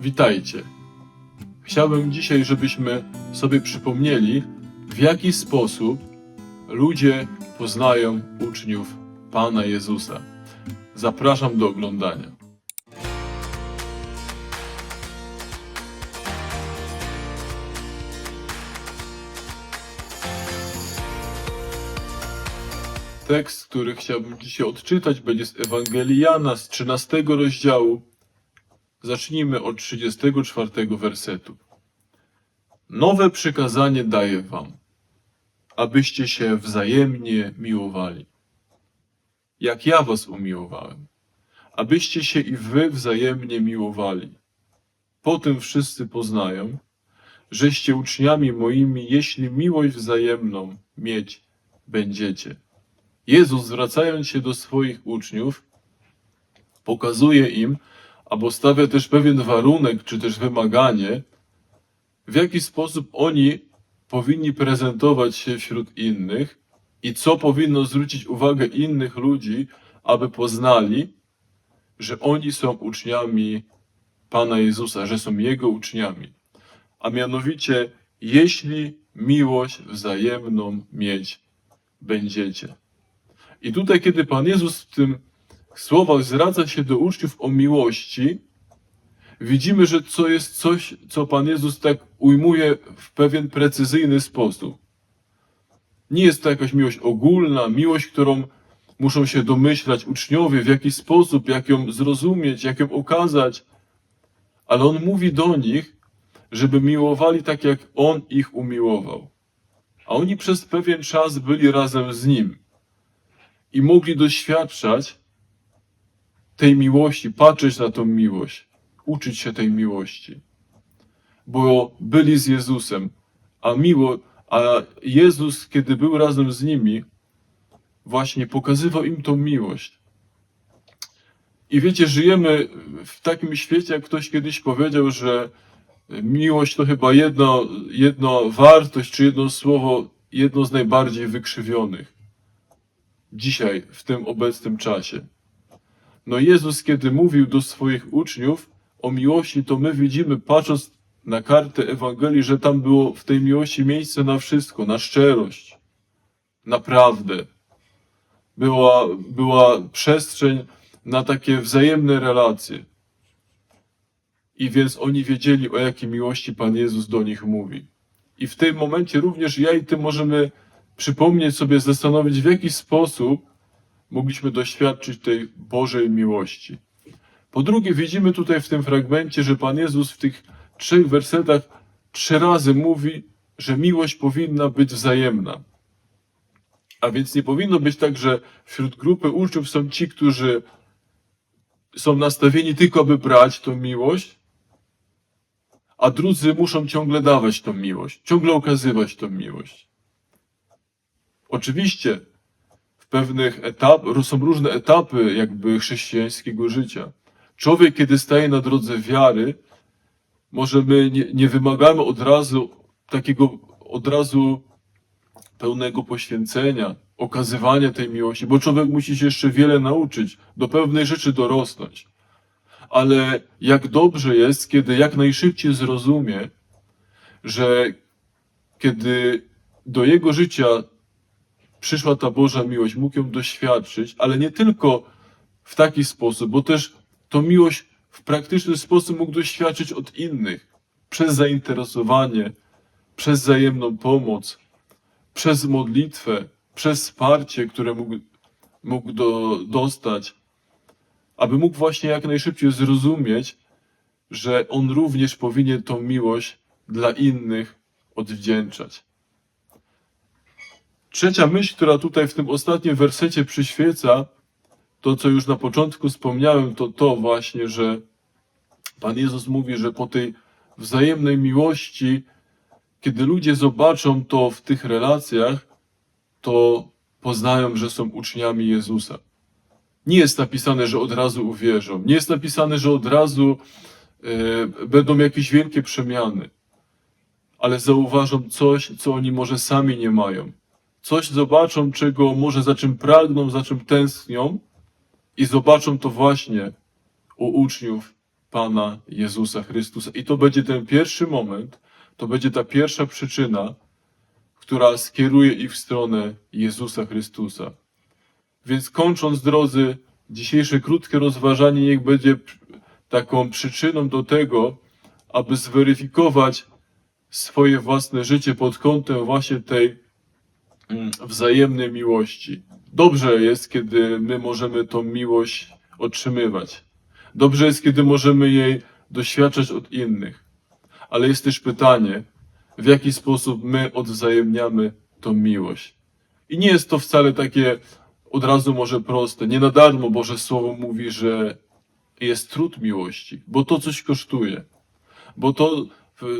Witajcie. Chciałbym dzisiaj, żebyśmy sobie przypomnieli, w jaki sposób ludzie poznają uczniów Pana Jezusa. Zapraszam do oglądania. Tekst, który chciałbym dzisiaj odczytać, będzie z Ewangelii Jana z 13 rozdziału. Zacznijmy od 34 wersetu. Nowe przykazanie daję wam, abyście się wzajemnie miłowali. Jak ja was umiłowałem, abyście się i wy wzajemnie miłowali. Po tym wszyscy poznają, żeście uczniami moimi, jeśli miłość wzajemną mieć będziecie. Jezus, zwracając się do swoich uczniów, pokazuje im, albo stawia też pewien warunek, czy też wymaganie, w jaki sposób oni powinni prezentować się wśród innych i co powinno zwrócić uwagę innych ludzi, aby poznali, że oni są uczniami Pana Jezusa, że są Jego uczniami. A mianowicie, jeśli miłość wzajemną mieć będziecie. I tutaj, kiedy Pan Jezus w tym słowach zwraca się do uczniów o miłości, widzimy, że to jest coś, co Pan Jezus tak ujmuje w pewien precyzyjny sposób. Nie jest to jakaś miłość ogólna, miłość, którą muszą się domyślać uczniowie, w jaki sposób, jak ją zrozumieć, jak ją okazać, ale On mówi do nich, żeby miłowali tak, jak On ich umiłował. A oni przez pewien czas byli razem z Nim i mogli doświadczać tej miłości, patrzeć na tą miłość, uczyć się tej miłości. Bo byli z Jezusem, a miło, a Jezus, kiedy był razem z nimi, właśnie pokazywał im tą miłość. I wiecie, żyjemy w takim świecie, jak ktoś kiedyś powiedział, że miłość to chyba jedno, jedna wartość, czy jedno słowo, jedno z najbardziej wykrzywionych dzisiaj, w tym obecnym czasie. No Jezus, kiedy mówił do swoich uczniów o miłości, to my widzimy, patrząc na kartę Ewangelii, że tam było w tej miłości miejsce na wszystko, na szczerość, na prawdę. Była, była przestrzeń na takie wzajemne relacje. I więc oni wiedzieli, o jakiej miłości Pan Jezus do nich mówi. I w tym momencie również ja i ty możemy przypomnieć sobie, zastanowić, w jaki sposób mogliśmy doświadczyć tej Bożej miłości. Po drugie, widzimy tutaj w tym fragmencie, że Pan Jezus w tych trzech wersetach trzy razy mówi, że miłość powinna być wzajemna. A więc nie powinno być tak, że wśród grupy uczniów są ci, którzy są nastawieni tylko, by brać tą miłość, a drudzy muszą ciągle dawać tą miłość, ciągle okazywać tą miłość. Oczywiście pewnych etapach, są różne etapy jakby chrześcijańskiego życia. Człowiek, kiedy staje na drodze wiary, może my nie, nie wymagamy od razu takiego, od razu pełnego poświęcenia, okazywania tej miłości, bo człowiek musi się jeszcze wiele nauczyć, do pewnej rzeczy dorosnąć. Ale jak dobrze jest, kiedy jak najszybciej zrozumie, że kiedy do jego życia przyszła ta Boża miłość, mógł ją doświadczyć, ale nie tylko w taki sposób, bo też tą miłość w praktyczny sposób mógł doświadczyć od innych, przez zainteresowanie, przez wzajemną pomoc, przez modlitwę, przez wsparcie, które mógł, mógł do, dostać, aby mógł właśnie jak najszybciej zrozumieć, że on również powinien tą miłość dla innych odwdzięczać. Trzecia myśl, która tutaj w tym ostatnim wersecie przyświeca, to co już na początku wspomniałem, to to właśnie, że Pan Jezus mówi, że po tej wzajemnej miłości, kiedy ludzie zobaczą to w tych relacjach, to poznają, że są uczniami Jezusa. Nie jest napisane, że od razu uwierzą. Nie jest napisane, że od razu e, będą jakieś wielkie przemiany. Ale zauważą coś, co oni może sami nie mają. Coś zobaczą, czego może za czym pragną, za czym tęsknią i zobaczą to właśnie u uczniów Pana Jezusa Chrystusa. I to będzie ten pierwszy moment, to będzie ta pierwsza przyczyna, która skieruje ich w stronę Jezusa Chrystusa. Więc kończąc, drodzy, dzisiejsze krótkie rozważanie niech będzie taką przyczyną do tego, aby zweryfikować swoje własne życie pod kątem właśnie tej wzajemnej miłości. Dobrze jest, kiedy my możemy tą miłość otrzymywać. Dobrze jest, kiedy możemy jej doświadczać od innych. Ale jest też pytanie, w jaki sposób my odwzajemniamy tą miłość. I nie jest to wcale takie od razu może proste. Nie na darmo Boże Słowo mówi, że jest trud miłości, bo to coś kosztuje, bo to,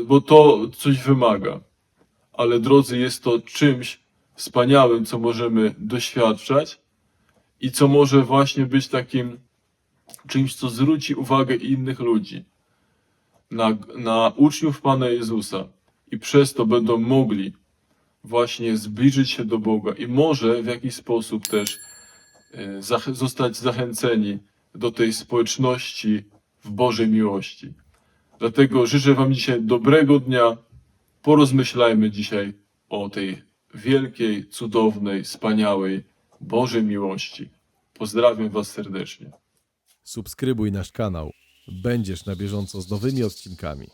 bo to coś wymaga. Ale drodzy, jest to czymś wspaniałym, co możemy doświadczać i co może właśnie być takim czymś, co zwróci uwagę innych ludzi na, na uczniów Pana Jezusa i przez to będą mogli właśnie zbliżyć się do Boga i może w jakiś sposób też e, zostać zachęceni do tej społeczności w Bożej miłości. Dlatego życzę Wam dzisiaj dobrego dnia. Porozmyślajmy dzisiaj o tej wielkiej, cudownej, wspaniałej Bożej miłości. Pozdrawiam Was serdecznie. Subskrybuj nasz kanał. Będziesz na bieżąco z nowymi odcinkami.